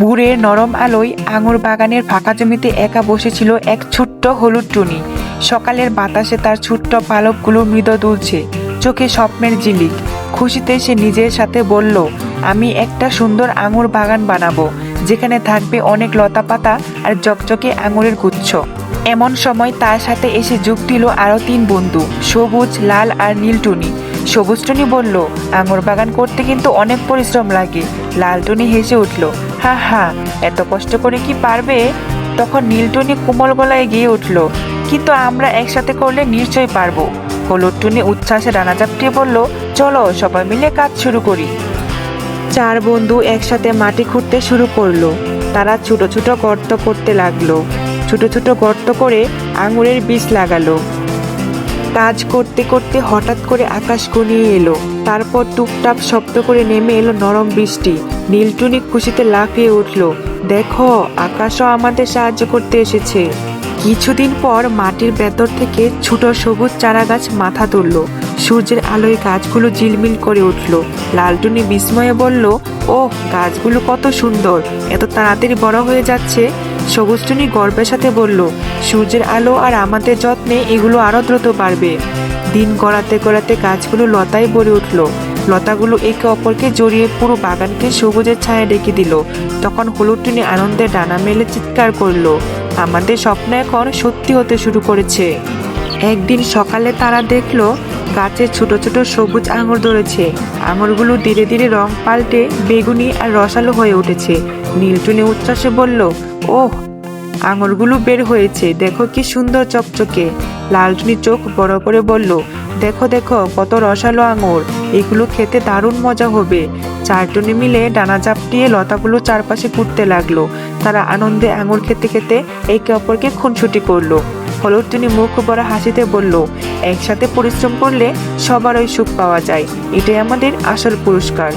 বুড়ের নরম আলোয় আঙুর বাগানের ফাঁকা জমিতে একা বসেছিল এক ছোট্ট হলুদ টুনি। সকালের বাতাসে তার ছোট্ট পালকগুলো মৃদ দুলছে। চোখে স্বপ্নের জিলিক। খুশিতে সে নিজের সাথে বলল, আমি একটা সুন্দর আঙুর বাগান বানাবো, যেখানে থাকবে অনেক লতা পাতা আর চকচকে আঙুরের গুচ্ছ। এমন সময় তার সাথে এসে যোগ দিল আরও তিন বন্ধু, সবুজ, লাল আর নীল টুনি। সবুজ টুনি বলল, আঙুর বাগান করতে কিন্তু অনেক পরিশ্রম লাগে। লাল টুনি হেসে উঠল হা হা, এত কষ্ট করে কি পারবে? তখন নীলটুনি কোমল গলায় গিয়ে উঠল। কিন্তু আমরা একসাথে করলে নিশ্চয়ই পারব। হলুদ টুনি উচ্ছ্বাসে ডানা চাপটিয়ে বলল, চলো, সবাই মিলে কাজ শুরু করি। চার বন্ধু একসাথে মাটি খুঁড়তে শুরু করল। তারা ছোট ছোট গর্ত করতে লাগল। ছোট ছোট গর্ত করে আঙুরের বীজ লাগালো। কাজ করতে করতে হঠাৎ করে আকাশ গনিয়ে এলো। তারপর টুপটাপ শব্দ করে নেমে এলো নরম বৃষ্টি। নীলটুনি খুশিতে লাফিয়ে উঠল, দেখো, আকাশও আমাদের সাহায্য করতে এসেছে। কিছুদিন পর মাটির ভেতর থেকে ছোট সবুজ চারা গাছ মাথা তুলল। সূর্যের আলোয় গাছগুলো ঝিলমিল করে উঠল। লালটুনি বিস্ময়ে বলল, ওহ, গাছগুলো কত সুন্দর! এত তাড়াতাড়ি বড় হয়ে যাচ্ছে! সবুজটুনি গর্বের সাথে বলল, সূর্যের আলো আর আমাদের যত্নে এগুলো আরও দ্রুত বাড়বে। দিন গড়াতে গড়াতে গাছগুলো লতায় ভরে উঠল। লতাগুলো একে অপরকে জড়িয়ে পুরো বাগানকে সবুজের ছায়া ডেকে দিল। তখন হলুদটুনি আনন্দে ডানা মেলে চিৎকার করল, আমাদের স্বপ্ন এখন সত্যি হতে শুরু করেছে। একদিন সকালে তারা দেখল গাছে ছোট ছোট সবুজ আঙুর ধরেছে। আঙুরগুলো ধীরে ধীরে রং পাল্টে বেগুনি আর রসালো হয়ে উঠেছে। নীলটুনি উচ্ছ্বাসে বলল, ওহ, আঙুরগুলো বের হয়েছে। দেখো কি সুন্দর চকচকে। লালটুনি চোখ বড় করে বলল, দেখো দেখো, কত রসালো আঙুর। এগুলো খেতে দারুণ মজা হবে। চারটুনি মিলে ডানা চাপটিয়ে লতাগুলো চারপাশে ঘুরতে লাগল। তারা আনন্দে আঙুর খেতে খেতে একে অপরকে খুনসুটি করল। হলুদ তিনি মুখ বড় হাসিতে বলল, একসাথে পরিশ্রম করলে সবারই সুখ পাওয়া যায়। এটাই আমাদের আসল পুরস্কার।